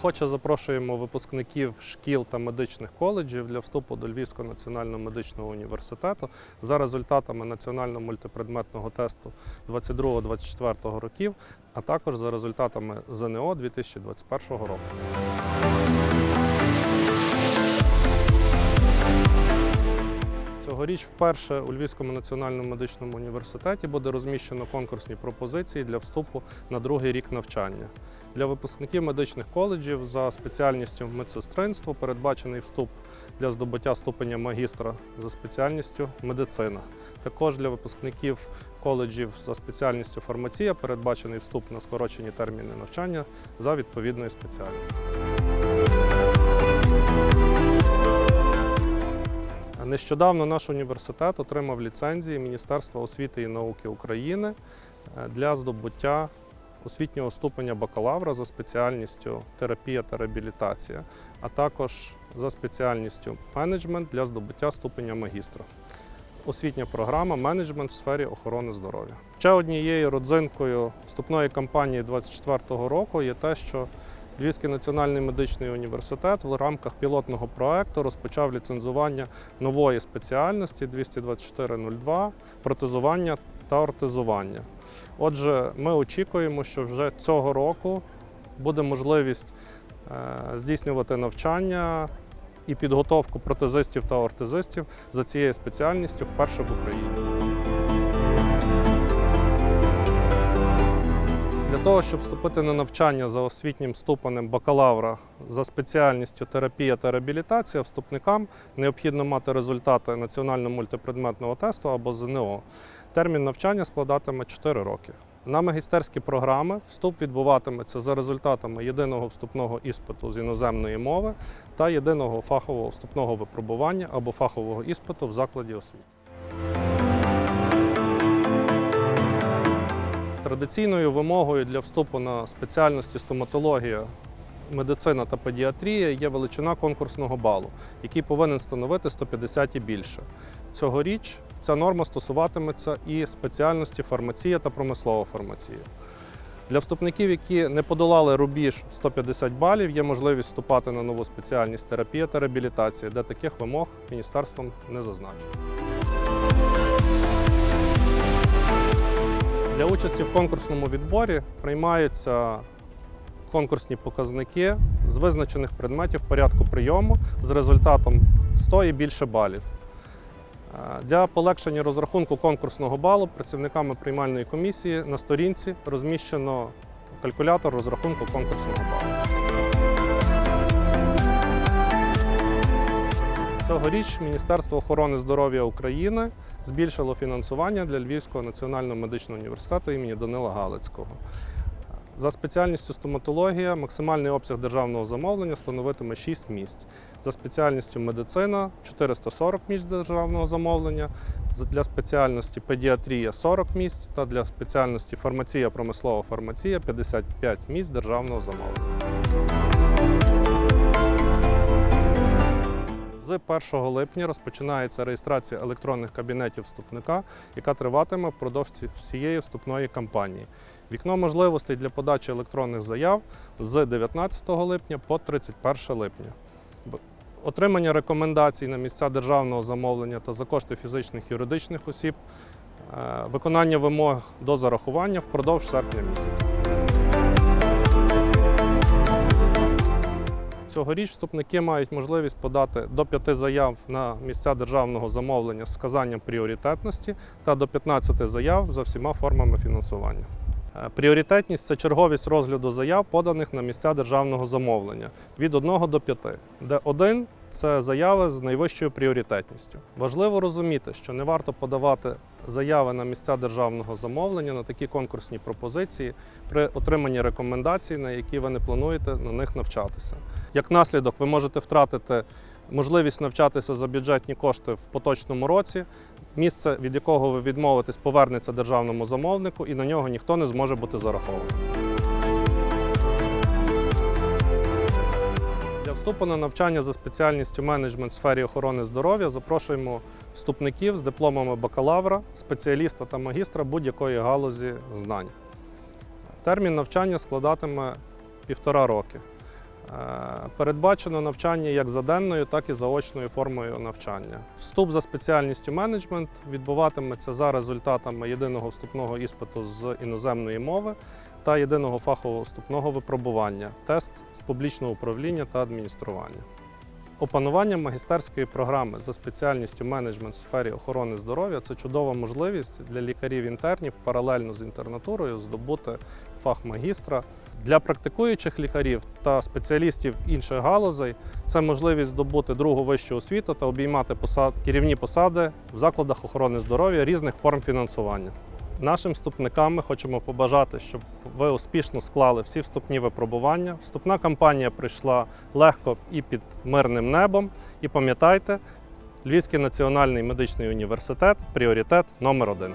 Охоче запрошуємо випускників шкіл та медичних коледжів для вступу до Львівського національного медичного університету за результатами національного мультипредметного тесту 22-24 років, а також за результатами ЗНО 2021 року. Цьогоріч вперше у Львівському національному медичному університеті буде розміщено конкурсні пропозиції для вступу на другий рік навчання. Для випускників медичних коледжів за спеціальністю медсестринство передбачений вступ для здобуття ступеня магістра за спеціальністю медицина. Також для випускників коледжів за спеціальністю фармація передбачений вступ на скорочені терміни навчання за відповідною спеціальністю. Нещодавно наш університет отримав ліцензії Міністерства освіти і науки України е, для здобуття освітнього ступеня бакалавра за спеціальністю терапія та реабілітація, а також за спеціальністю менеджмент для здобуття ступеня магістра. Освітня програма менеджмент в сфері охорони здоров'я. Ще однією родзинкою вступної кампанії 2024 року є те, що Львівський національний медичний університет в рамках пілотного проекту розпочав ліцензування нової спеціальності 224.02 протезування та ортезування. Отже, ми очікуємо, що вже цього року буде можливість е, здійснювати навчання і підготовку протезистів та ортезистів за цією спеціальністю вперше в Україні. Для того, щоб вступити на навчання за освітнім ступенем бакалавра за спеціальністю терапія та реабілітація, вступникам необхідно мати результати національного мультипредметного тесту або ЗНО. Термін навчання складатиме 4 роки. На магістерські програми вступ відбуватиметься за результатами єдиного вступного іспиту з іноземної мови та єдиного фахового вступного випробування або фахового іспиту в закладі освіти. Традиційною вимогою для вступу на спеціальності стоматологія, медицина та педіатрія є величина конкурсного балу, який повинен становити 150 і більше. Цьогоріч ця норма стосуватиметься і спеціальності фармація та промислова фармація. Для вступників, які не подолали рубіж 150 балів, є можливість вступати на нову спеціальність терапія та реабілітація, де таких вимог міністерством не зазначено. Для участі в конкурсному відборі приймаються конкурсні показники з визначених предметів порядку прийому з результатом 100 і більше балів. Для полегшення розрахунку конкурсного балу працівниками приймальної комісії на сторінці розміщено калькулятор розрахунку конкурсного балу. Цьогоріч Міністерство охорони здоров'я України збільшило фінансування для Львівського національного медичного університету імені Данила Галицького. За спеціальністю стоматологія максимальний обсяг державного замовлення становитиме 6 місць. За спеціальністю медицина 440 місць державного замовлення, За- для спеціальності педіатрія 40 місць та для спеціальності фармація, промислова фармація 55 місць державного замовлення. З 1 липня розпочинається реєстрація електронних кабінетів вступника, яка триватиме впродовж всієї вступної кампанії. Вікно можливостей для подачі електронних заяв з 19 липня по 31 липня. Отримання рекомендацій на місця державного замовлення та за кошти фізичних і юридичних осіб, е, виконання вимог до зарахування впродовж серпня місяця. Цьогоріч вступники мають можливість подати до п'яти заяв на місця державного замовлення з вказанням пріоритетності та до 15 заяв за всіма формами фінансування. Е, Пріоритетність це черговість розгляду заяв, поданих на місця державного замовлення від 1 до 5, де 1 – це заяви з найвищою пріоритетністю. Важливо розуміти, що не варто подавати заяви на місця державного замовлення на такі конкурсні пропозиції при отриманні рекомендацій, на які ви не плануєте на них навчатися. Як наслідок, ви можете втратити можливість навчатися за бюджетні кошти в поточному році. Місце, від якого ви відмовитесь, повернеться державному замовнику, і на нього ніхто не зможе бути зарахований. Для вступу на навчання за спеціальністю менеджмент в сфері охорони здоров'я запрошуємо вступників з дипломами бакалавра, спеціаліста та магістра будь-якої галузі знань. Термін навчання складатиме півтора роки. Е, Передбачено навчання як за денною, так і заочною формою навчання. Вступ за спеціальністю менеджмент відбуватиметься за результатами єдиного вступного іспиту з іноземної мови та єдиного фахового вступного випробування, тест з публічного управління та адміністрування. Опанування магістерської програми за спеціальністю менеджмент в сфері охорони здоров'я це чудова можливість для лікарів-інтернів паралельно з інтернатурою здобути фах магістра. Для практикуючих лікарів та спеціалістів інших галузей це можливість здобути другу вищу освіту та обіймати посад, керівні посади в закладах охорони здоров'я різних форм фінансування. Нашим вступникам ми хочемо побажати, щоб ви успішно склали всі вступні випробування. Вступна кампанія пройшла легко і під мирним небом. І пам'ятайте, Львівський національний медичний університет пріоритет номер один.